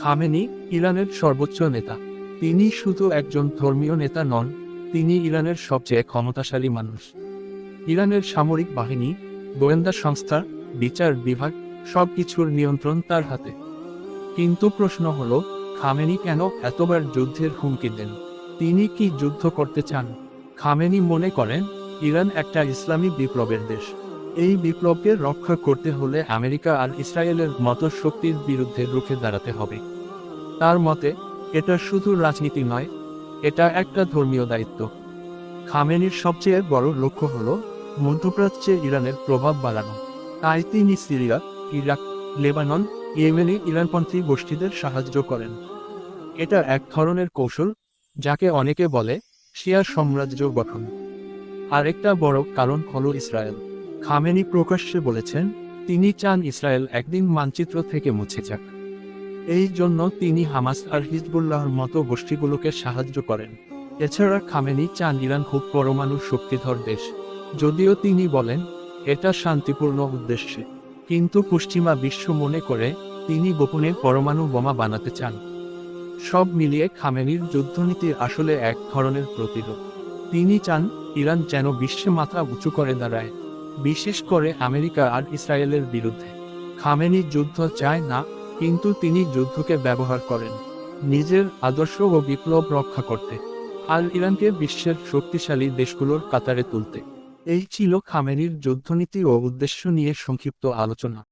Khamenei ইরানের সর্বোচ্চ নেতা। তিনি শুধু একজন ধর্মীয় নেতা নন, তিনি ইরানের সবচেয়ে ক্ষমতাশালী মানুষ। ইরানের সামরিক বাহিনী, গোয়েন্দা সংস্থা, বিচার বিভাগ, সবকিছুর নিয়ন্ত্রণ তার হাতে। কিন্তু প্রশ্ন হলো, খামেনি কেন এতবার যুদ্ধের হুমকি দেন? তিনি কি যুদ্ধ করতে চান? খামেনি মনে করেন, ইরান একটা ইসলামী বিপ্লবের দেশ। এই বিপ্লবকে রক্ষা করতে হলে আমেরিকা আর ইসরায়েলের মতো শক্তির বিরুদ্ধে রুখে দাঁড়াতে হবে। তার মতে, এটা শুধু রাজনীতি নয়, এটা একটা ধর্মীয় দায়িত্ব। খামেনির সবচেয়ে বড় লক্ষ্য হল মধ্যপ্রাচ্যে ইরানের প্রভাব বাড়ানো। তাই তিনি সিরিয়া, ইরাক, লেবানন, ইয়েমেনে ইরানপন্থী গোষ্ঠীদের সাহায্য করেন। এটা এক ধরনের কৌশল, যাকে অনেকে বলে শিয়ার সাম্রাজ্য গঠন। আরেকটা বড় কারণ হল ইসরায়েল। খামেনি প্রকাশ্যে বলেছেন, তিনি চান ইসরায়েল একদিন মানচিত্র থেকে মুছে যাক। এই জন্য তিনি হামাস আর হিজবুল্লাহর মতো গোষ্ঠীগুলোকে সাহায্য করেন। এছাড়া খামেনি চান ইরান খুব পরমাণু শক্তিধর দেশ। যদিও তিনি বলেন, এটা শান্তিপূর্ণ উদ্দেশ্যে। কিন্তু পশ্চিমা বিশ্ব মনে করে, তিনি গোপনে পরমাণু বোমা বানাতে চান। সব মিলিয়ে খামেনির যুদ্ধনীতি আসলে এক ধরনের প্রতিরোধ। তিনি চান, ইরান যেন বিশ্বে মাথা উঁচু করে দাঁড়ায়। বিশেষ করে আমেরিকা আর ইসরায়েলের বিরুদ্ধে। খামেনি যুদ্ধ চায় না, কিন্তু তিনি যুদ্ধকে ব্যবহার করেন, নিজের আদর্শ ও বিপ্লব রক্ষা করতে, আর ইরানকে বিশ্বের শক্তিশালী দেশগুলোর কাতারে তুলতে। এই ছিল খামেনির যুদ্ধনীতি ও উদ্দেশ্য নিয়ে সংক্ষিপ্ত আলোচনা।